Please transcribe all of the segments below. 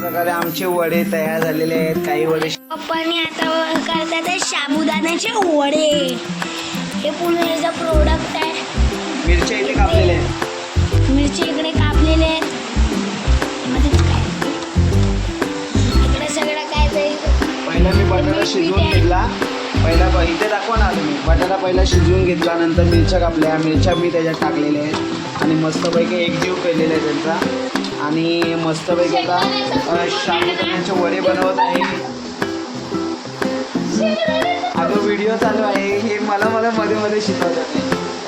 प्रकारे आमचे वडे तयार झालेले आहेत. काही वडे पप्पानी आता करतात आहे साबुदाण्याचे वडे. हे पुण्याचं प्रोडक्ट आहे. मिरच्या इथे कापलेले आहेत. मिरची इकडे कापलेले आहेत. इकडे सगळं काय पहिला मी बटाटा शिजवून घेतला. पहिला इथे दाखवा ना तुम्ही. बटाटा पहिला शिजवून घेतला नंतर मिरच्या कापल्या. मिरच्या मी त्याच्यात टाकलेल्या आहेत. आणि मस्तपैकी एकजीव केलेला आहे त्यांचा. आणि मस्तपैकी आता अ, साबुदाण्याचे वडे बनवत आहे. अगं व्हिडिओ चालू आहे. हे मला मला मध्ये मध्ये शिकवतात.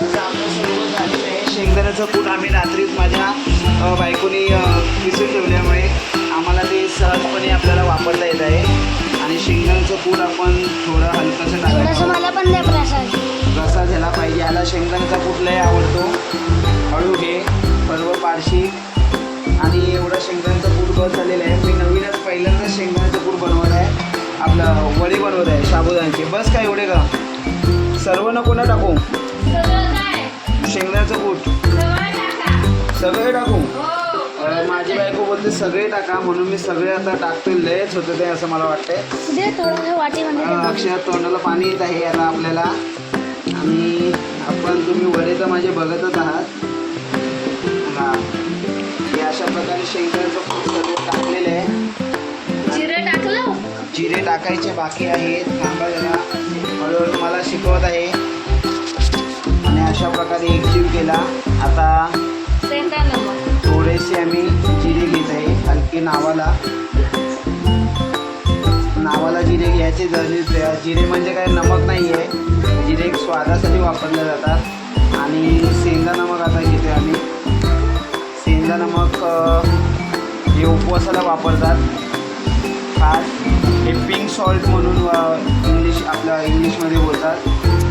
तसं आपलं सर्व झालेलं आहे. शेंगदाण्याचं कूट आम्ही रात्रीच माझ्या बायकोनी पिसून ठेवल्यामुळे आम्हाला ते सहजपणे आपल्याला वापरता येत आहे. आणि शेंगदाण्याचं कूट आपण थोडं हलकंसं टाकायचं. मला पण द्या प्रसाद. रसा झाला पाहिजे. ह्याला शेंगदाण्याचा कूट लय आवडतो. हळू घे सर्व पारशी. आणि एवढं शेंगदाण्याचं कूट बस झालेलं आहे. मी नवीनच पहिल्यांदाच शेंगदाण्याचं कूट बनवत आहे. आपलं वडे बनवत आहे साबुदाण्याचे. बस काय एवढे का? सर्व नको ना टाकू? शेंगदाण्याचं कूट. सगळे टाकू? माझी बायको बोलते सगळे टाका. म्हणून मी सगळे आता टाकतोय लयच होतं ते असं मला वाटतंय. दे थोडंसं वाटीमध्ये अं, दे. अक्षय तोंडाला पाणी येत आहे आता आपल्याला. आणि आपण तुम्ही वडे तर माझे बघतच आहात. हा. शेंगदाण्याचं सगळं टाकलेलं आहे. जिरं टाकलं? जिरे टाकायचे बाकी आहेत. थांबा जरा. हळूहळू मला शिकवत आहे. आणि अशा प्रकारे एकजीव केला आता थोडेसे आम्ही जिरे घेत आहे. हलकी नावाला. नावाला जिरे घ्यायचे जरी जिरे म्हणजे काय? नमक नाही आहे जिरे स्वादासाठी वापरले जातात. आणि सेंदा नमक आता घेतो आम्ही. नमक अ, हे उपवासाला वापरतात. खास हे पिंक सॉल्ट म्हणून इंग्लिश आपल्या इंग्लिशमध्ये बोलतात.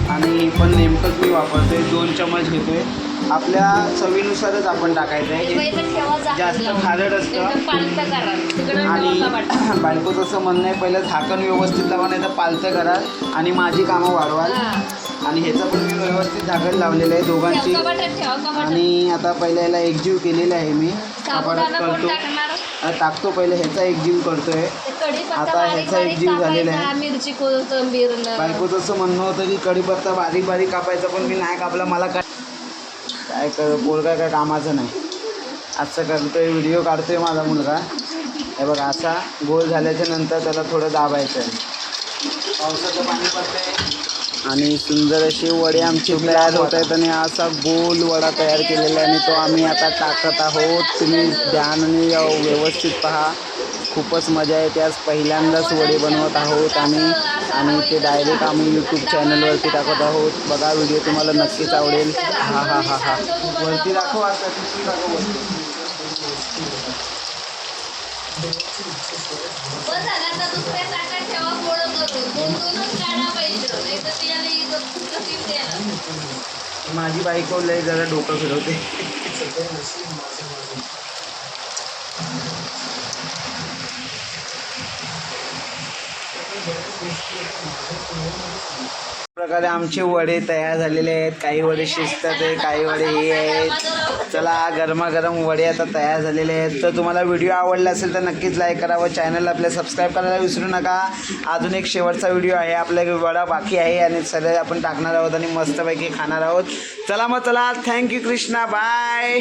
आणि हे पण नेमकंच मी वापरतो आहे दोन चमच घेतो आहे आपल्या चवीनुसारच आपण टाकायचं आहे जास्त खारट असतं. आणि बायकोचं असं म्हणणं आहे पहिलं झाकण व्यवस्थित लावा नाही तर पालतं करा आणि माझी कामं वाढवाल. आणि ह्याचं पण मी व्यवस्थित झाकण लावलेलं आहे दोघांची. आणि आता पहिल्या याला एकजीव केलेला आहे मी. कपाटात करतो. टाकतो पहिले ह्याचा एकजीव करतोय. आता ह्याचा एक जीव झालेला आहे. मिरची कोथिंबीर बायकोचं असं म्हणणं होतं की कढीपत्ता बारीक बारीक कापायचा पण मी नाही कापला मला काय काय कर पोरगा काय कामाचं नाही. असं करतोय व्हिडिओ काढतोय माझा मुलगा. हे बघा असा गोल झाल्याच्यानंतर त्याला थोडं दाबायचं आहे पावसाचं पाणी पडतंय. आणि सुंदर असे वडे आमचे तयार होत आहेत आणि असा गोल वडा तयार केलेला आहे आणि तो आम्ही आता टाकत आहोत. तुम्ही ध्यानाने व्यवस्थित पहा. खूपच मजा येते. आज पहिल्यांदाच वडे बनवत आहोत आम्ही. आणि ते डायरेक्ट आम्ही यूट्यूब चॅनलवरती टाकत आहोत. बघा व्हिडिओ तुम्हाला नक्कीच आवडेल. हा हा हा हा. वरती दाखव आता तिथून दाखव वरती. बस झाला आता दुसऱ्या ताटात ठेवा गोळ करून. दोन दोनच काढा पाहिजे. नाही तर त्याला. द्यायला माझी बायको लय जरा डोकं फिरवते. प्रकारे आमचे वडे तयार झालेले आहेत. काही वडे शिजतात आहे काही वडे हे आहेत. चला गरमागरम वडे आता तयार झालेले आहेत. तर तुम्हाला व्हिडिओ आवडला असेल तर नक्कीच लाईक करा व चॅनल आपल्या सबस्क्राईब करायला विसरू नका. अजून एक शेवटचा व्हिडिओ आहे. आपला वडा बाकी आहे आणि सगळे आपण टाकणार आहोत आणि मस्तपैकी खाणार आहोत. चला मग चला. Thank you Krishna bye